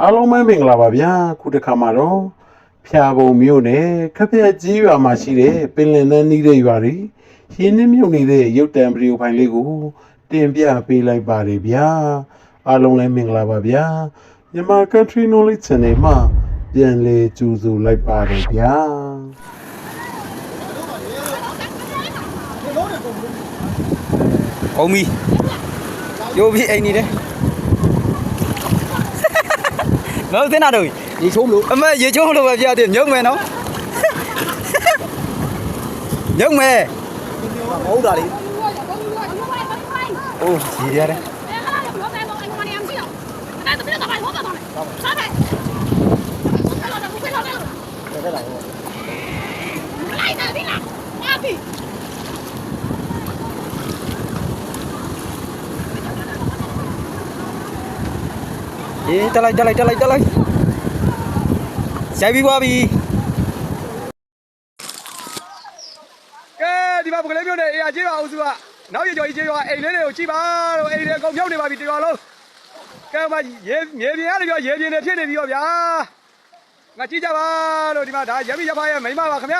အားလုံးပဲမင်္ဂလာပါဗျာခုတစ်ခါမှာတော့ဖျာပုံမြို့နယ်ခက်ပြက်ကြီးရွာမှာရှိတဲ့ပင်လယ်နန်းနီးတဲ့ရွာတွေရင်းနှီးမြုပ်နေတဲ့ရုပ်တံဗီဒီယိုဖိုင်လေးကိုတင်ပြပေးလိုက်ပါတယ်ဗျာအားလုံးလည်းမင်္ဂလာပါဗျာမြန်မာ Country Knowledge Channel မှာပြန်လည်ကြိုဆိုလိုက်ပါတယ်ဗျာကုန်ပြီရိုးပြီးအိမ်နေတယ် မဟုတ်သနာတော့ရေချိုးမလို့အမေရေချုံးလို့ပဲပြရတယ်ညုံမယ်နော်ညုံမယ် မဟုတ်တာလေ အိုးရေရတယ် တက်တက်လာဟော အေးတက်လိုက်တက်လိုက်တက်လိုက်တက်လိုက်ရိုက်ပြီးသွားပြီကဲဒီမှာပုဂလေးမျိုးနဲ့အေးအကျေးပါအောင်စုကနောက်ရကျော်ကြီးကျေးရွာအိမ်လေးတွေကိုကြည့်ပါတော့အိမ်တွေအကုန်မြုပ်နေပါပြီတရွာလုံးကဲမရေမြေပြင်ရတယ်ပြောရေပြင်တွေဖြစ်နေပြီရောဗျာငါကြည့်ကြပါလို့ဒီမှာဒါရမိရဖားရဲ့မိမပါခင်ဗျ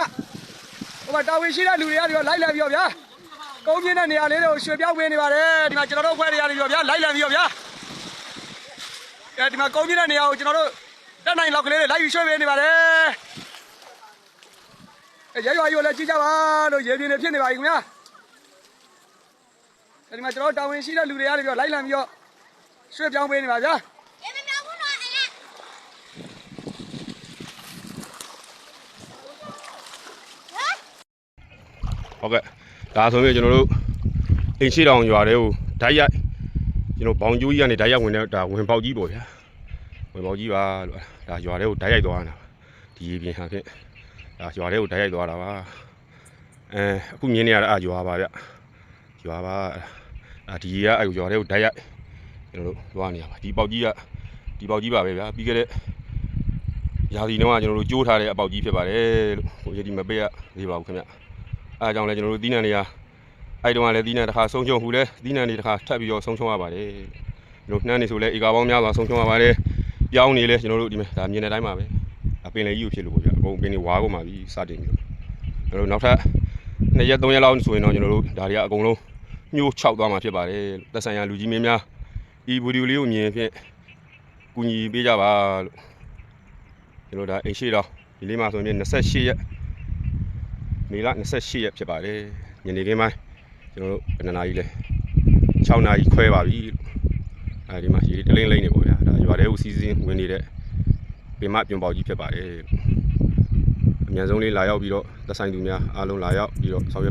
ဟိုမှာတာဝန်ရှိတဲ့လူတွေကဒီတော့လိုက်လံပြီးတော့ဗျာကုန်းပြင်းတဲ့နေရာလေးတွေကိုရွှေပြောင်းပေးနေပါတယ်ဒီမှာကျွန်တော်တို့အဖွဲ့တွေရတယ်ပြောဗျာလိုက်လံပြီးတော့ဗျာ ကဲဒီမှာကုန်းပြင်းတဲ့နေရာကိုကျွန်တော်တို့တက်နိုင်လောက်ကလေးတွေလိုက်ပြီးရွှေ့ပေးနေပါတယ်အဲရရွာရွာလည်းကြည့်ကြပါလို့ရေပြင်းနေဖြစ်နေပါပြီခင်ဗျာအဲဒီမှာကျွန်တော်တို့တာဝန်ရှိတဲ့လူတွေရတယ်ပြောလိုက်လံပြီးတော့ရွှေ့ပြောင်းပေးနေပါဗျာဟုတ်ကဲ့ဒါဆိုရင်ကျွန်တော်တို့အိမ်ရှိတောင်ရွာတွေကိုဓာတ်ရိုက် ကျွန်တော်ဘောင်ကျိုးကြီးကနေဓာတ်ရိုက်ဝင်တဲ့ဒါဝင်ပေါက်ကြီးပေါ့ဗျာဝင်ပေါက်ကြီးပါလို့ဒါရွာတွေကိုဓာတ်ရိုက်သွားတာဒီရေပြင်ဟာဖြင့်ဒါရွာတွေကိုဓာတ်ရိုက်သွားတာပါအဲအခုမြင်နေရတာအရွာပါဗျရွာပါအာဒီကအဲရွာတွေကိုဓာတ်ရိုက်ကျွန်တော်တို့သွားနေရပါဒီပေါက်ကြီးကဒီပေါက်ကြီးပါပဲဗျာပြီးခဲ့တဲ့ရာသီတော့ကျွန်တော်တို့ကြိုးထားတဲ့အပေါက်ကြီးဖြစ်ပါတယ်လို့ဟိုရည်ဒီမပေးရသေးပါဘူးခင်ဗျအဲအကြောင်းလဲကျွန်တော်တို့သီးနှံတွေက အဲ့တုန်းကလည်းသီးနှံတစ်ခါဆုံးချုံဟူလဲသီးနှံတွေတစ်ခါထပ်ပြီးတော့ဆုံးချုံရပါတယ်ကျွန်တော်နှမ်းနေဆိုလဲဧကပေါင်းများစွာဆုံးချုံရပါတယ်ပြောင်းနေလဲကျွန်တော်တို့ဒီမှာဒါမြင်တဲ့အတိုင်းပါပဲအပင်လေကြီးကိုဖြစ်လို့ပေါ့ဗျာအကုန်ပင်တွေဝါကုန်ပါပြီစတင်ပြီးတော့ကျွန်တော်တို့နောက်ထပ်နှစ်ရက်သုံးရက်လောက်ဆိုရင်တော့ကျွန်တော်တို့ဒါတွေကအကုန်လုံးညှိုးချောက်သွားမှာဖြစ်ပါတယ်သက်ဆိုင်ရာလူကြီးမင်းများဒီဗီဒီယိုလေးကိုမြင်ဖြင့်ကူညီပေးကြပါလို့ကျွန်တော်ဒါအိမ်ရှိတော့ဒီလေးမှာဆိုရင်28ရက်မေလ28ရက်ဖြစ်ပါတယ်ညနေခင်းပိုင်း ကျွန်တော်တို့ဘယ်နှစ်နာရီလဲ6နာရီခွဲပါပြီအဲဒီမှာရေတလင်းလိမ့်နေပေါ့ဗျာဒါရွာထဲကိုစီးစင်းဝင်နေတဲ့ပင်မပြွန်ပေါက်ကြီးဖြစ်ပါတယ်အမြန်ဆုံးလေးလာရောက်ပြီးတော့သက်ဆိုင်သူများအားလုံးလာရောက်ပြီးတော့ဆောင်ရွက်